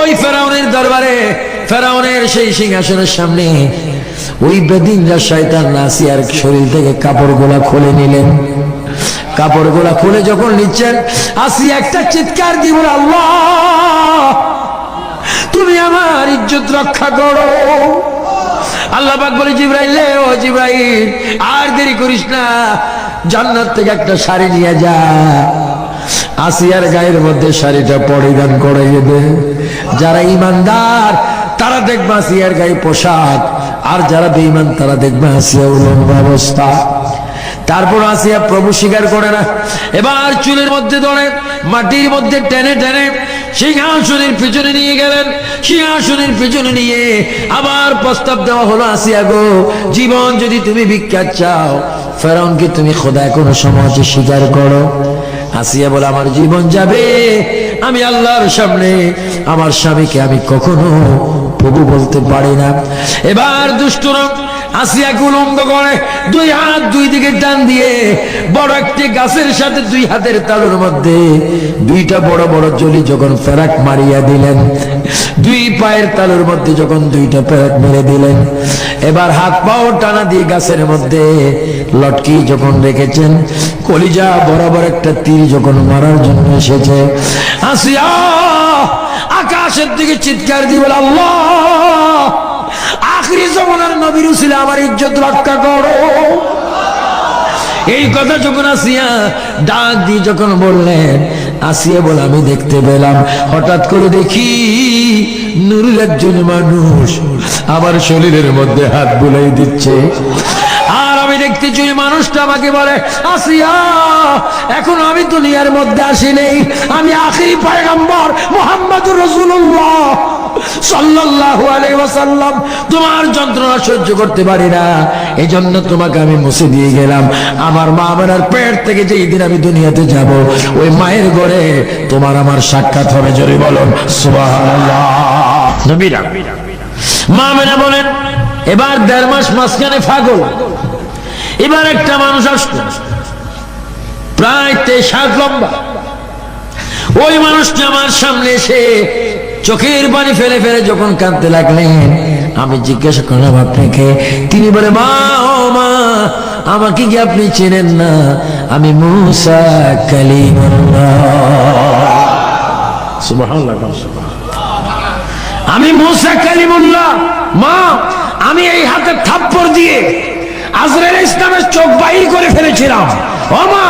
ওই ফেরাউনের দরবারে, ফেরাউনের সেই সিংহাসনের সামনে ওই বেদিনরা শয়তান নাসিয়ার শরীর থেকে কাপড় গোলা খুলে নিলেন। কাপড় গোলা খুলে যখন নিচ্ছেন, আসি একটা চিৎকার দিব আল্লাহ, তুমি আমার ইজ্জত রক্ষা করো। আল্লাহ পাক বলে, জিব্রাইল ও জিব্রাইল, আর দেরি করিস না, জান্নাত থেকে একটা শাড়ি নিয়ে যা। আসিয়ার গায়ের মধ্যে শাড়িটা পরিধান করে দে। যারা ইমানদার, তারা দেখবে আসিয়ার গায়ে পোশাক, আর যারা বেঈমান, তারা দেখবে আসিয়া অবস্থা। তারপর আসিয়া প্রভু স্বীকার করে না, এবার চুলের মধ্যে ধরে, মাটির মধ্যে টেনে টেনে, সিংহাসনের পিছনে নিয়ে গেলেন, সিংহাসনের পিছনে নিয়ে আবার প্রস্তাব দেওয়া হলো, আসিয়া গো, জীবন যদি তুমি ভিক্ষা চাও, ফেরাউনকে তুমি খোদায় কোনো সমাজে স্বীকার করো। আসিয়া বলে, আমার জীবন যাবে আমি আল্লাহর সামনে আমার স্বামীকে আমি কখনো প্রভু বলতে পারি না। এবার দুষ্টরা আসিয়া উলঙ্গ করে, দুই হাত দুই দিকে টান দিয়ে বড় একটি গাছের সাথে দুই হাতের তালুর মধ্যে দুইটা বড় বড় জলি যখন ফেরাক মারিয়া দিলেন দুই পায়ের তালুর মধ্যে যখন দুইটা ফেরাক মেরে দিলেন, এবার হাত পাও টানা দিয়ে গাছের মধ্যে লটকি যখন রেখেছেন, কলিজা বরাবর একটা তীর যখন মারার জন্য এসেছে, আসিয়া আকাশের দিকে চিৎকার দিয়ে বলে, আল্লাহ, আখরি জমানার নবীর উসিলে আমার ইজ্জত রক্ষা করো। এই কথা যখন আসিয়া ডাক দিয়ে যখন বললেন আসিয়া বলে, আমি দেখতে পেলাম। হঠাৎ করে দেখি নুরুল একজন মানুষ আমার শরীরের মধ্যে হাত বুলাই দিচ্ছে। আর আমি দেখতে চাই মানুষটা আমাকে বলে, আসিয়া, এখন আমি দুনিয়ার মধ্যে আসি নেই আমি আখিরি রসুল্লাহ তোমার যন্ত্রণা সহ্য করতে পারি না। তোমাকে আমি মুছে দিয়ে গেলাম। আমার মা আমার পেট থেকে দিন আমি দুনিয়াতে যাব, ওই মায়ের ঘরে তোমার আমার সাক্ষাৎ হবে, জোরে বলুন এবার দেড় মাস মাঝখানে ফাগল এবার একটা মানুষ আসতো প্রায় তেইশ হাত লম্বা। ওই মানুষটা আমার সামনে এসে চোখের পানি ফেলে ফেলে যখন কাঁদতে লাগলেন, আমি জিজ্ঞাসা করলাম আপনাকে তিনি বলে, মা, ও মা, আমাকে কি আপনি চেনেন না? আমি মুসা আমি মুসা কালিমুল্লাহ, মা, আমি এই হাতে থাপ্পড় দিয়ে আজরাইল ইসলামের চোখ বাহির করে ফেলেছিলাম। ও মা,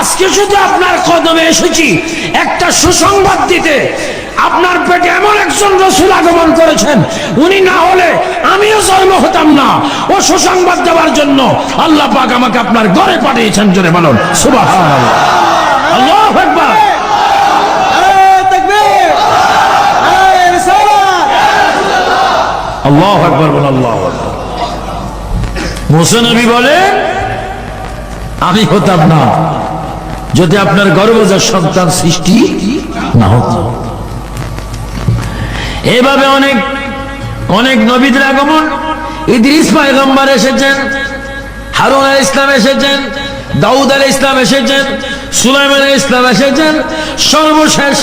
আজকে শুধু আপনার কদমে এসেছি, একটা সুসংবাদ দিতে। আপনার পেটে এমন একজন রসুল আগমন করেছেন উনি না হলে আমিও জন্ম হতাম না। ও সুসংবাদ দেওয়ার জন্য আল্লাহ পাক আমাকে আপনার ঘরে পাঠিয়েছেন জোরে বলুন সুবাহ আল্লাহ একবার আল্লাহ একবার বল আল্লাহ মুসানবী বলে আমি হতাম না। যদি আপনার গর্ভজার সন্তান সৃষ্টি না হতো। এভাবে অনেক অনেক নবীদের আগমন। ইদ্রিস পায়গম্বর এসেছেন, হারুন আল ইসলাম এসেছেন, দাউদ আল ইসলাম এসেছেন, সুলাইমান আল ইসলাম এসেছেন। সর্বশেষ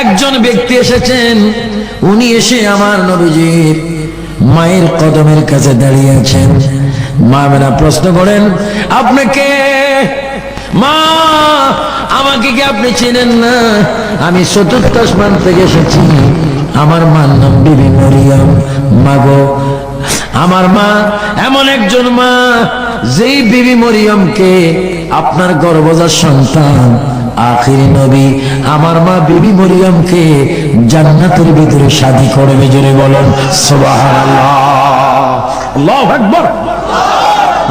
একজন ব্যক্তি এসেছেন, উনি এসে আমার নবীজির মায়ের কদমের কাছে দাঁড়িয়ে আছেন। মা মেনা প্রশ্ন করেন আপনাকে মা, আমাকে কি আপনি চেনেন না? আমি চতুর্থ আসমান থেকে এসেছি। আমার মার নাম বিবি মরিয়াম মাগো আমার মা এমন একজন মা, যেই বিবি মরিয়মকে আপনার গর্ভজার সন্তান, আখিরি নবী। আমার মা বিবি মরিয়মকে জান্নাতের ভিতরে শাদি করবে, জোরে বলেন, সুবহানাল্লাহ। আল্লাহু আকবার।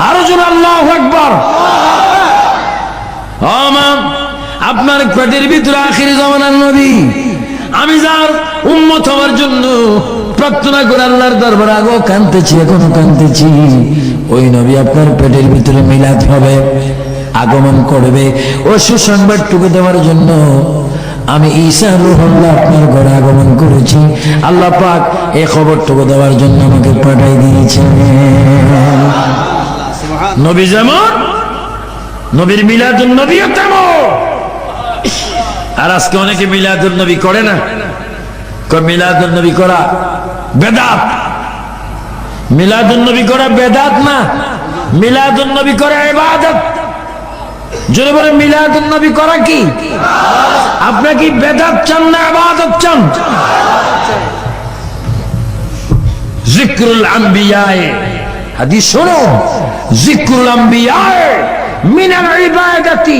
আরও জোরে, আল্লাহু আকবার। আমার আপনার পেটের ভিতরে আখিরি জমানার নবী। আমি যার উন্মত হওয়ার জন্য প্রার্থনা করে আল্লাহর দরবার আগেও কানতেছি এখনও কানতেছি ওই নবী আপনার পেটের ভিতরে মিলাদ হবে আগমন করবে। ও সুসংবাদটুকু দেওয়ার জন্য আমি ঈশা রুহুল্লাহ আপনার ঘরে আগমন করেছি। আল্লাহ পাক এই খবরটুকু দেওয়ার জন্য আমাকে পাঠাই দিয়েছেন। নবী যেমন নবীর মিলাদুন নবীও তেমন। আর আজকে অনেকে মিলাদুন নবী করে না? মিলাদুল নবী করা বেদাত। মিলাদুল নবী করা বেদাত না? মিলাদুল নবী করা ইবাদত। যদি বলে মিলাদুল নবী করা কি? আপনার কি বেদাত চান না ইবাদত চান? জিক্রুল আম্বিয়ায়ে। হাদিস শোনো। জিক্রুল আম্বিয়ায়ে মিনাল ইবাদাতি।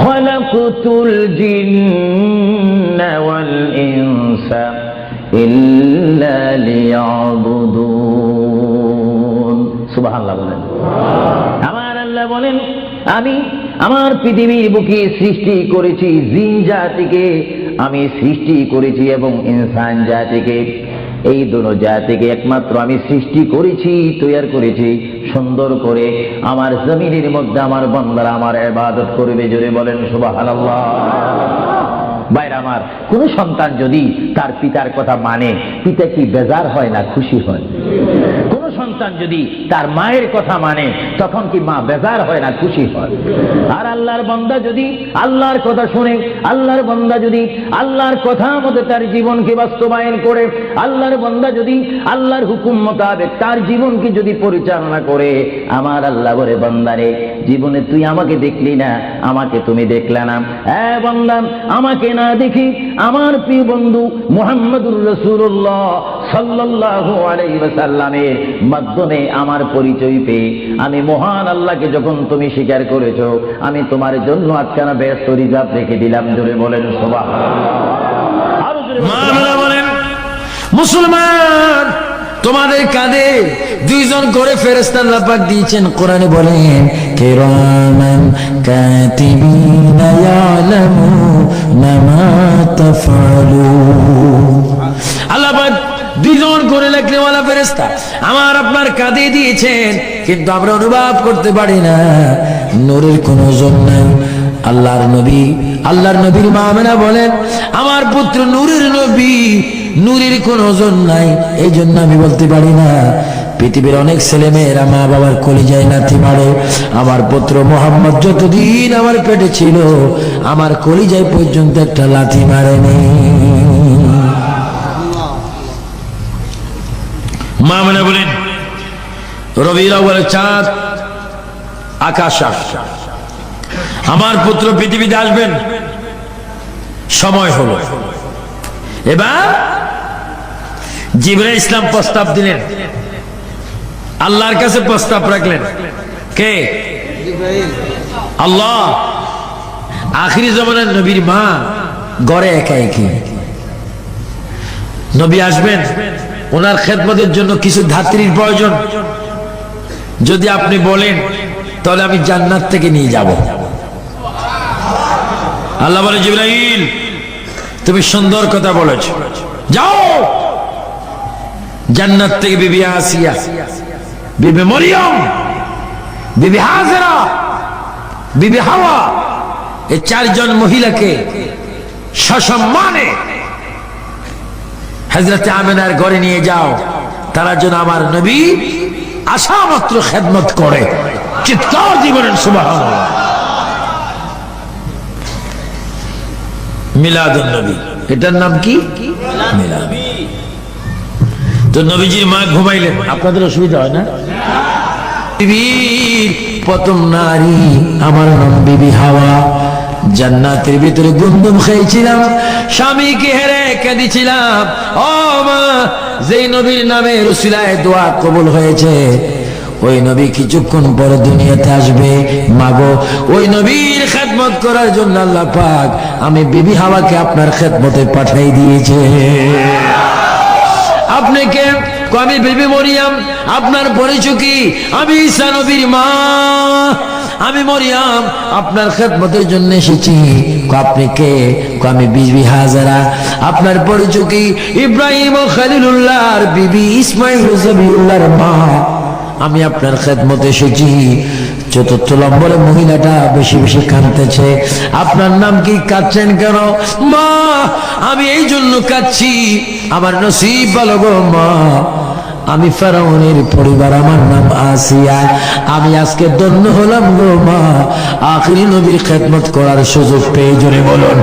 খলাকুতুল জিন্না ওয়াল ইনসা ইল্লা লিয়াবুদুন। সুবহানাল্লাহ বলেন। আমার আল্লাহ বলেন, আমি আমার পৃথিবীর বুকে সৃষ্টি করেছি জিন জাতিকে, আমি সৃষ্টি করেছি এবং ইনসান জাতিকে। এই দুনো জাতিকে একমাত্র আমি সৃষ্টি করেছি, তৈয়ার করেছি। সুন্দর করে আমার জমিনের মধ্যে আমার বন্দারা আমার এবাদত করবে জোরে বলেন সুবাহ বাইরে আমার, কোন সন্তান যদি তার পিতার কথা মানে পিতা কি বেজার হয় না খুশি হয়? সন্তান যদি তার মায়ের কথা মানে তখন কি মা বেজার হয় না খুশি হয়? আর আল্লাহর বন্দা যদি আল্লাহর কথা শুনে, আল্লাহর বন্দা যদি আল্লাহর কথা মতো তার জীবনকে বাস্তবায়ন করে, আল্লাহর বন্দা যদি আল্লাহর হুকুম মোতাবেক তার জীবনকে যদি পরিচালনা করে, আমার আল্লাহ বলে, বন্দারে, জীবনে তুই আমাকে দেখলি না, আমাকে তুমি দেখলে না। হ্যাঁ বন্দা, আমাকে না দেখি আমার প্রিয় বন্ধু মোহাম্মদুর রসুল্লাহ সাল্লাল্লাহু আলাইহি মাধ্যমে আমার পরিচয় পেয়ে আমি মহান আল্লাহকে যখন তুমি স্বীকার করেছ, আমি তোমার জন্য আজকানা ব্যস্ত রিজার্ভ রেখে দিলাম। জোরে বলেন সবাই মানা মুসলমান, তোমাদের কাঁধে দুইজন করে ফেরেস্তার লাপাক দিয়েছেন। কোরআনে বলেন, কিরামান কাতিবিনা দুইজন করে লেখনেওয়ালা ফেরেস্তা আমার আপনার কাঁদে দিয়েছেন, কিন্তু আমরা অনুভব করতে পারি না। নূরের কোনো ওজন নাই। আল্লাহর নবী, আল্লাহর নবীর মা আমেনা বলেন, আমার পুত্র নূরের নবী, নূরের কোনো ওজন নাই। এই জন্য আমি বলতে পারি না, পৃথিবীর অনেক ছেলে মেয়েরা মা বাবার কলিজায় নাথি মারে। আমার পুত্র মোহাম্মদ যতদিন আমার পেটে ছিল, আমার কলিজায় পর্যন্ত একটা লাথি মারেনি। মা মানে বলেন রবির বলে চাঁদ আকাশ আমার পুত্র পৃথিবীতে আসবেন, সময় হলো। এবার জিবরা ইসলাম প্রস্তাব দিলেন। আল্লাহর কাছে প্রস্তাব রাখলেন। কে? আল্লাহ। আখিরি জমানের নবীর মা গড়ে একা একই নবী আসবেন ওনার খেদমতের জন্য কিছু ধাত্রীর প্রয়োজন। যদি আপনি বলেন, তাহলে আমি জান্নাত থেকে নিয়ে যাব। আল্লাহ বলে, জিব্রাইল, তুমি সুন্দর কথা বলেছ। যাও! জান্নাত থেকে বিবি আসিয়া, বিবি মরিয়ম, বিবি হাজরা, বিবি হাওয়া, এই চারজন মহিলাকে সসম্মানে হজরত আমেনার ঘরে নিয়ে যাও। তারা যেন আমার নবী আশা মাত্র খেদমত করে। চিৎকার জীবনের সুবাহ মিলাদুন নবী। এটার নাম কি? মিলাদ। তো নবীজির মা ঘুমাইলেন। আপনাদের অসুবিধা হয় না? প্রথম নারী, আমার নাম বিবি হাওয়া। জান্নাতের ভিতরে গুন্দুম খেয়েছিলাম, স্বামীকে হেরে কেঁদেছিলাম। ও মা, যেই নবীর নামে রসিলায় দোয়া কবুল হয়েছে, ওই নবী কিছুক্ষণ পরে দুনিয়াতে আসবে। মাগো, ওই নবীর খেদমত করার জন্য আল্লাহ পাক আমি বিবি হাওয়াকে আপনার খেদমতে পাঠাই দিয়েছে। আপনি কে? আমি বেবি মরিয়াম, আপনার পরিচয় কি? আমি ঈসা নবীর মা। আমি মরিয়াম, আপনার খেদমতের জন্য এসেছি। আপনি কে? আমি বিবি হাজারা। আপনার পরিচয় ইব্রাহিম ও খালিলুল্লাহর বিবি ইসমাইল জবিউল্লাহর মা। আমি আপনার খেদমতে এসেছি। চতুর্থ নম্বরে মহিলাটা বেশি বেশি কাঁদতেছে। আপনার নাম কি? কাঁদছেন কেন? মা, আমি এই জন্য কাঁদছি। আমার নসিব ভালো গো মা। আমি ফেরাউনের পরিবার, আমার নাম আসিয়া। আমি আজকে ধন্য হলাম গো মা। আখরি নবীর খেদমত করার সুযোগ পেয়ে জোরে বলুন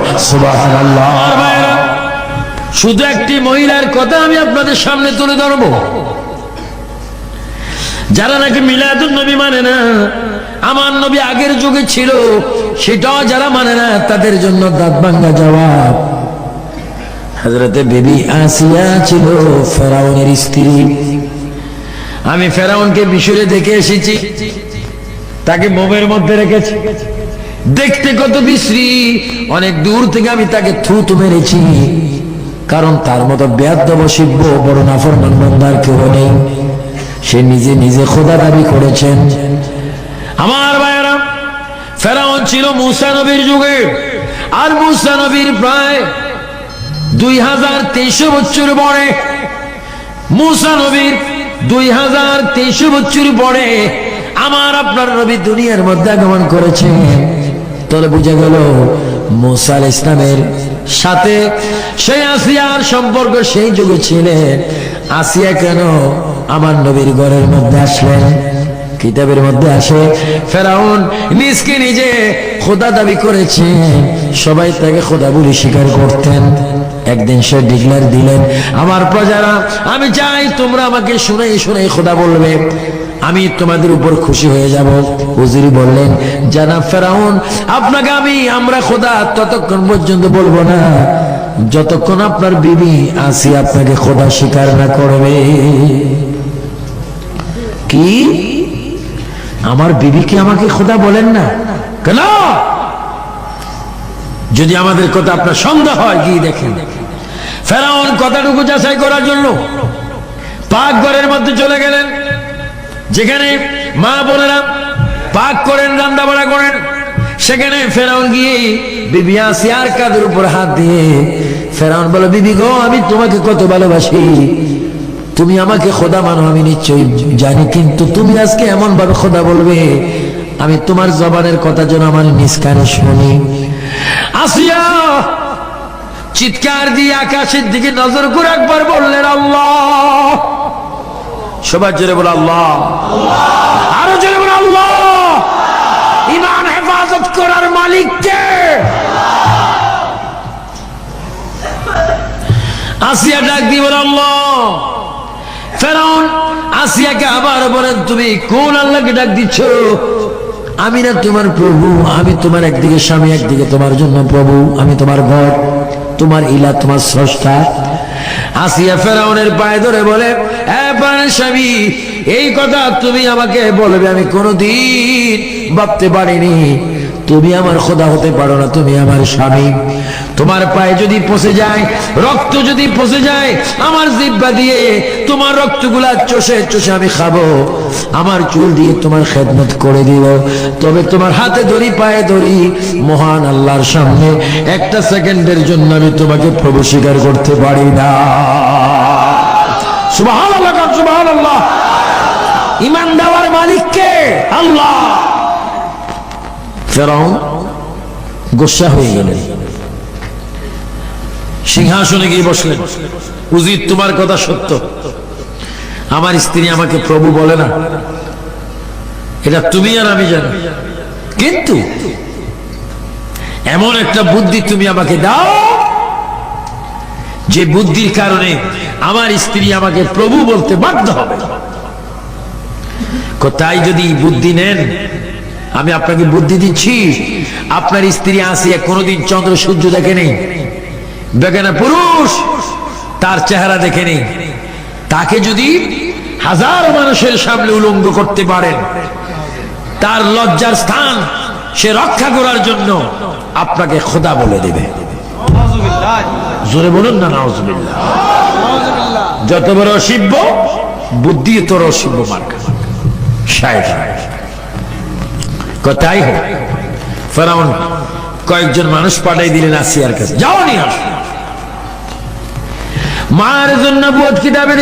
শুধু একটি মহিলার কথা আমি আপনাদের সামনে তুলে ধরবো। যারা নাকি মিলাদুন নবী মানে না, আমার নবী আগের যুগে ছিল, সেটাও যারা মানে না, তাদের জন্য দাঁত ভাঙ্গা জবাব। হজরতে বেবি আসিয়া ছিল, ফেরাউনের স্ত্রী। আমি ফেরাউনকে মিশরে দেখে এসেছি। তাকে মোমের মধ্যে রেখেছি। দেখতে কত বিশ্রী। অনেক দূর থেকে আমি তাকে থুতু মেরেছি। কারণ তার মতো বেয়াদ্দব শিব্য বড় নাফরমান বন্দার কেউ নেই। সে নিজে নিজে খোদা দাবি করেছেন। আমার ভাইয়েরা, ফেরাউন ছিল মুসা নবীর যুগে। আর মুসা নবীর প্রায় দুই হাজার তেইশো বছর পরে মুসা নবীর দুই হাজার তেইশো বছর পরে আমার আপনার নবী দুনিয়ার মধ্যে আগমন করেছেন তাহলে বুঝে গেল মুসা আল ইসলামের সাথে সেই আসিয়ার সম্পর্ক সেই যুগে ছিলেন আসিয়া কেন আমার নবীর ঘরের মধ্যে আসলেন? কিতাবের মধ্যে আসে, ফেরাউন নিজকে নিজে খোদা দাবি করেছেন সবাই তাকে খোদা বলে স্বীকার করতেন। একদিন সে ডিক্লার দিলেন, আমার প্রজারা, আমি চাই তোমরা আমাকে শুনে শুনে খোদা বলবে, আমি তোমাদের উপর খুশি হয়ে যাব। উজিরি বললেন, জানা ফেরাউন, আপনাকে আমি, আমরা খোদা ততক্ষণ পর্যন্ত বলব না। যতক্ষণ আপনার বিবি আসি, আপনাকে খোদা স্বীকার না করবে। কি? আমার বিবি কি আমাকে খোদা বলেন না? কেন? যদি আমাদের কথা আপনার সন্দেহ হয়, গিয়ে দেখেন। ফেরাউন কথাটুকু যাচাই করার জন্য পাক ঘরের মধ্যে চলে গেলেন। যেখানে মা বোনেরা পাক করেন, রান্না বাড়া করেন, সেখানে ফেরাউন গিয়ে বিবি আসিয়ার কাদের উপর হাত দিয়ে ফেরাউন বলো, বিবি গো, আমি তোমাকে কত ভালোবাসি। তুমি আমাকে খোদা মানো, আমি নিশ্চয়ই জানি, কিন্তু তুমি আজকে এমন ভাবে খোদা বলবে। আমি তোমার জবানের কথা যেন আমার নিজ কানে শুনি। আসিয়া চিৎকার দিয়ে আকাশের দিকে নজর করে একবার বললেন, আল্লাহ। সবার জোরে বলে আল্লাহ। আরও জোরে বলে আল্লাহ। ইমান হেফাজত করার মালিককে। আসিয়া ডাক দিয়ে বলে আল্লাহ। ফেরাউন, আসিয়াকে আবার বলেন, তুমি কোন আল্লাহকে ডাক দিচ্ছ? আমি না তোমার প্রভু, আমি তোমার একদিকে স্বামী, একদিকে তোমার জন্য প্রভু। আমি তোমার ঘর তোমার ইলা, তোমার স্রষ্টা। আসিয়া ফেরাউনের পায়ে ধরে বলে স্বামী, এই কথা তুমি আমাকে বলবে, আমি কোনোদিন ভাবতে পারিনি। তুমি আমার খোদা হতে পারো না, তুমি আমার স্বামী। তোমার পায়ে যদি পচে যায়, রক্ত যদি পচে যায়, আমার জিব্বা দিয়ে তোমার রক্তগুলা চষে চষে আমি খাব। আমার চুল দিয়ে তোমার খেদমত করে দিব। তবে তোমার হাতে ধরি, পায়ে ধরি, মহান আল্লাহর সামনে একটা সেকেন্ডের জন্য আমি তোমাকে প্রভু স্বীকার করতে পারি না। সুবহান আল্লাহ ইমান দেওয়ার মালিককে আল্লাহ। ফেরাউন গোসা হয়ে গেলেন। সিংহাসনে গিয়ে বসলেন। উজির, তোমার কথা সত্য। আমার স্ত্রী আমাকে প্রভু বলে না। এটা তুমি আর আমি জানি। কিন্তু এমন একটা বুদ্ধি তুমি আমাকে দাও, যে বুদ্ধির কারণে আমার স্ত্রী আমাকে প্রভু বলতে বাধ্য হবে। তাই যদি বুদ্ধি নেন আমি আপনাকে বুদ্ধি দিচ্ছি। আপনার স্ত্রী আসিয়া কোনোদিন চন্দ্র সূর্য দেখে নেই। দেখে না পুরুষ তার চেহারা দেখে নেই। তাকে যদি হাজার মানুষের সামনে উলঙ্গ করতে পারেন, তার লজ্জার স্থান সে রক্ষা করার জন্য আপনাকে খোদা বলে দেবে। জোরে বলুন না যত বড় অসিব্য, বুদ্ধি তোর অসিব্য মার্কা। সাহেব কথাই হোক। ফেরাউন কয়েকজন মানুষ পাঠাই দিলেন আসিয়ার কাছে। যাও নি মার জন্য বুধ কিতাবে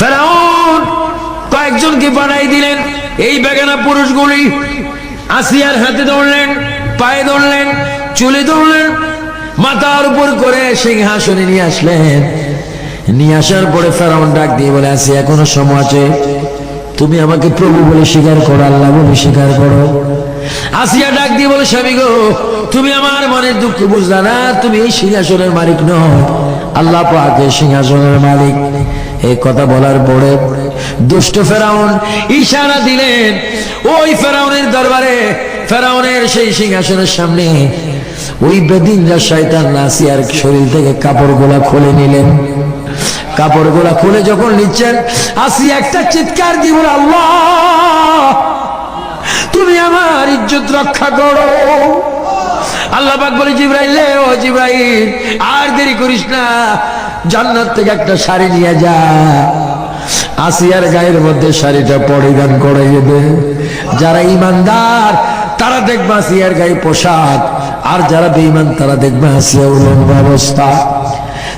ফেরাউন কয়েকজনকে বানাই দিলেন। এই বেগানা পুরুষগুলি আসিয়ার হাতে ধরলেন, পায়ে ধরলেন, চুলে ধরলেন, মাথার উপর করে সিংহাসনে নিয়ে আসলেন। নিয়ে আসার পরে ফেরাউন ডাক দিয়ে বলে আসি এখনও সময় আছে? তুমি আমাকে প্রভু বলে স্বীকার করো, আল্লাহ বলে স্বীকার করো। আসিয়া ডাক দিয়ে বলে, স্বামী গো, তুমি আমার মনের দুঃখ বুঝলা না, তুমি এই সিংহাসনের মালিক নও। আল্লাহ পাকে সিংহাসনের মালিক। এই কথা বলার পরে দুষ্ট ফেরাউন ইশারা দিলেন, ওই ফেরাউনের দরবারে, ফেরাউনের সেই সিংহাসনের সামনে। ওই বেদিনরা শয়তান নাসিয়ার শরীর থেকে কাপড়গুলা খুলে নিলেন। কাপড়গুলা খুলে যখন নিচ্ছেন, আসি একটা চিৎকার দিব আল্লাহ, তুমি আমার ইজ্জত রক্ষা করো। আল্লাহ পাক বলে, জিব্রাইল ও জিব্রাইল, আর দেরি করিস না, জান্নাত থেকে একটা শাড়ি নিয়ে যা। আসিয়ার গায়ের মধ্যে শাড়িটা পরিধান করে দেবে যারা ইমানদার তারা দেখবে আসিয়ার গায়ে পোশাক, আর যারা বেঈমান, তারা দেখবে আসিয়া উলঙ্গ অবস্থা।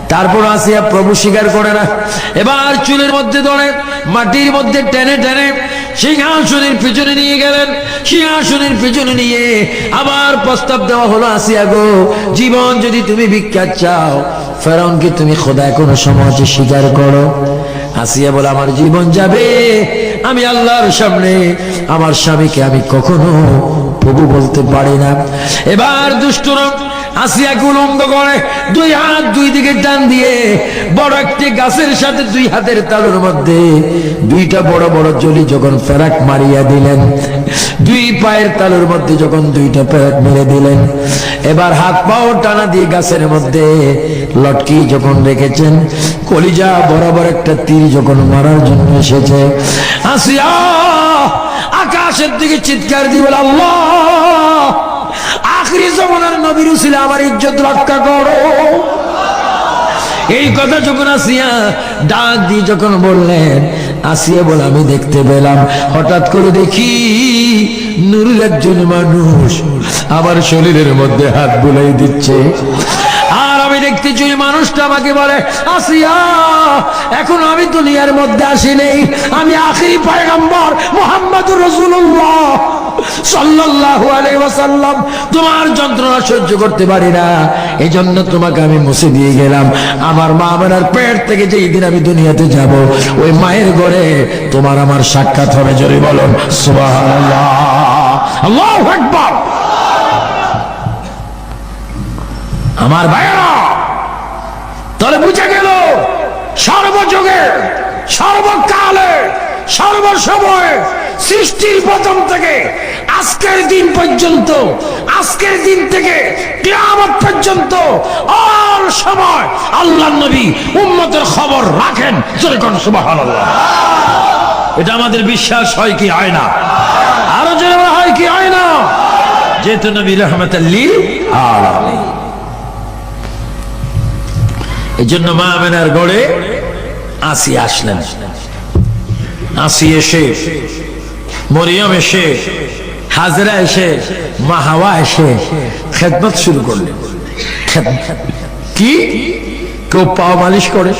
তারপর আসিয়া প্রভু স্বীকার করে না। এবার চুলের মধ্যে ধরে, মাটির মধ্যে টেনে টেনে সিংহাসনের পিছনে নিয়ে গেলেন। সিংহাসনের পিছনে নিয়ে আবার প্রস্তাব দেওয়া হলো, আসিয়া গো, জীবন যদি তুমি ভিক্ষা চাও, ফেরাউনকে তুমি খোদা কোনো আছে স্বীকার করো। আসিয়া বলে, আমার জীবন যাবে, আমি আল্লাহর সামনে, আমার স্বামীকে আমি কখনো প্রভু বলতে পারি না। এবার দুষ্টরা আসিয়াকে উলঙ্গ করে, দুই হাত দুই দিকে টান দিয়ে, বড় একটি গাছের সাথে দুই হাতের তালুর মধ্যে দুইটা বড় বড় জলি যখন ফেরাক মারিয়া দিলেন, দুই পায়ের তালুর মধ্যে যখন দুইটা ফেরাক মেরে দিলেন, এবার হাত পাও টানা দিয়ে গাছের মধ্যে লটকি যখন রেখেছেন, কলিজা বরাবর একটা তীর যখন মারার জন্য এসেছে আসিয়া আকাশের দিকে চিৎকার দিয়ে বলে, আল্লাহ! আখরি জমানার নবীর ছিল আমার ইজ্জত রক্ষা করো। এই কথা যখন আসিয়া ডাক দিয়ে যখন বললেন, আসিয়া বলে আমি দেখতে পেলাম, হঠাৎ করে দেখি নুরুল একজন মানুষ আমার শরীরের মধ্যে হাত বুলাই দিচ্ছে। আর আমি দেখতেছি ওই মানুষটা আমাকে বলে, আসিয়া, এখন আমি দুনিয়ার মধ্যে আসি নেই আমি আখিরি পয়গম্বর মোহাম্মদুর রসুল্লাহ সাল্লাল্লাহু আলাইহি তোমার যন্ত্রণা সহ্য করতে পারি না। এই জন্য তোমাকে আমি মুছে দিয়ে গেলাম। আমার মা পেট থেকে যেই দিন আমি দুনিয়াতে যাব, ওই মায়ের ঘরে তোমার আমার সাক্ষাৎ হবে। আমার ভাইয়েরা, তাহলে বুঝে গেল, সর্বযুগে, সর্বকালে, সর্বসময়ে সৃষ্টির প্রথম থেকে, আজকের দিন পর্যন্ত, আজকের দিন থেকে, কিয়ামত পর্যন্ত, অল সময় আল্লাহ নবী উম্মতের খবর রাখেন। জোরে কোন সুবহানাল্লাহ। এটা আমাদের বিশ্বাস হয় কি হয় না? আরও জোরে হয় কি হয় না? যেহেতু নবী রহমতাল্লি এই জন্য মা আমেনার গড়ে আসি আসলেন। আসি এসে মরিয়ম এসে, হাজরা এসে, মা হাওয়া এসে খেদমত শুরু করলেন। কি? কেউ পাও মালিশ করে?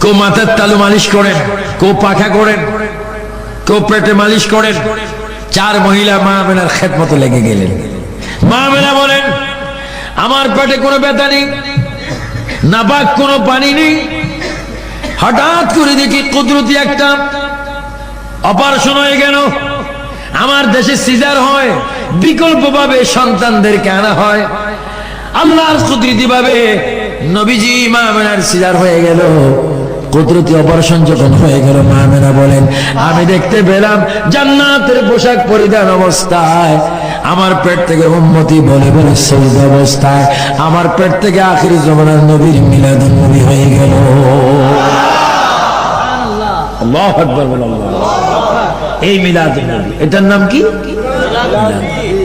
কেউ মাথার তালু মালিশ করেন? কেউ পাখা করেন? কেউ পেটে মালিশ করেন? চার মহিলা মা আমেনার খেদমতে লেগে গেলেন। মা আমেনা বলেন, আমার পেটে কোনো ব্যথা নেই নাপাক কোনো পানি নেই। হঠাৎ করে দেখি কুদরতি একটা অপারেশন হয়ে গেল। আমার দেশে সিজার হয় বিকল্প ভাবে সন্তানদেরকে আনা হয়। আল্লাহর কুদরতি ভাবে নবীজি মা মেনার সিজার হয়ে গেল। কুদরতি অপারেশন যখন হয়ে গেল মা মেনা বলেন আমি দেখতে পেলাম জান্নাতের পোশাক পরিধান অবস্থায়। আমার পেট থেকে উন্মতি বলে বলে সৌদ অবস্থায়। আমার পেট থেকে আখিরি জমানার নবীর মিলাদ নবী হয়ে গেল। আল্লাহু। আকবার বলো আল্লাহ। এই মিলাদ এটার নাম কি।